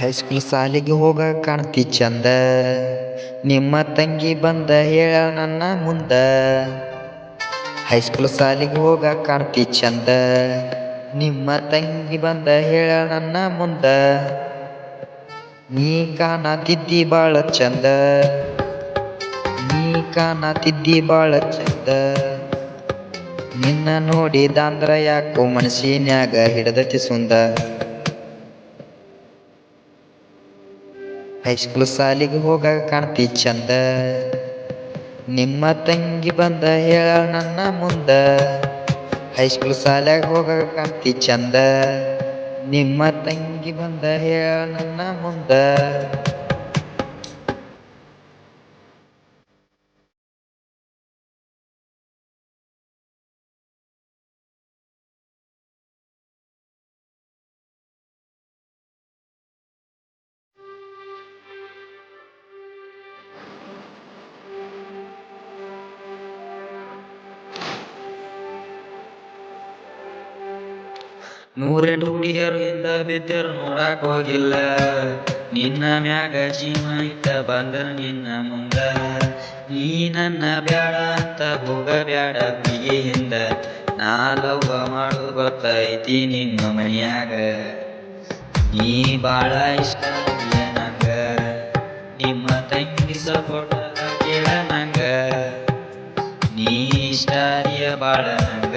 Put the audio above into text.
High school ಸಾಲಿಗೆ ಹೋಗಾಕ ಕಾಣ್ತಿ ಚಂದ. ನಿಮ್ಮ ತಂಗಿ ಬಂದ ಹೇಳ ನನ್ನ ಮುಂದ. ಹೈಸ್ಕೂಲ್ ಶಾಲೆಗೆ ಹೋಗ ಕಾಣ್ತಿ ಚಂದ. ನಿಮ್ಮ ತಂಗಿ ಬಂದ ಹೇಳ ನನ್ನ ಮುಂದ. ನೀ ಕಾಣತಿದ್ದಿ ಬಾಳ ಚಂದ. ನೀ ಕಾಣತಿದ್ದಿ ಬಾಳ ಚಂದ. ನಿನ್ನ ನೋಡಿದಂದ್ರ ಯಾಕೋ ಮನಸ್ಸಿನ್ಯಾಗ ಹಿಡದತಿ ಸುಂದ. ಹೈಸ್ಕೂಲ್ ಶಾಲೆಗೆ ಹೋಗಾಗ ಕಾಣ್ತಿ ಚಂದ. ನಿಮ್ಮ ತಂಗಿ ಬಂದ ಹೇಳ ನನ್ನ ಮುಂದ. ಹೈಸ್ಕೂಲ್ ಶಾಲೆಗೆ ಹೋಗಾಗ ಕಾಣ್ತಿ ಚಂದ. ನಿಮ್ಮ ತಂಗಿ ಬಂದ ಹೇಳ ನನ್ನ ಮುಂದ. ನೂರೆಂಟು ಹುಡುಗಿಯರು ಇಂದ ಬಿದ್ದರು ನೋಡಾಕ್ ಹೋಗಿಲ್ಲ. ನಿನ್ನ ಮ್ಯಾಗ ಜೀವ ಇತ್ತ ಬಂದ್ರ ನಿನ್ನ ಮುಂದ. ನೀ ನನ್ನ ಬ್ಯಾಡ ಅಂತ ಹೋಗ ಬ್ಯಾಡ ಹಿಂದ ನಾ ಲವ್ ಮಾಡು ಗೊತ್ತೈತಿ ನಿನ್ನ ಮನ್ಯಾಗ. ನೀ ಬಾಳ ಇಷ್ಟ ನಂಗ. ನಿಮ್ಮ ತಂಗಿ ಸಪೋರ್ಟ ಕೇಳ ನಂಗ. ನೀ ಇಷ್ಟ ಬಾಳ ನಂಗ.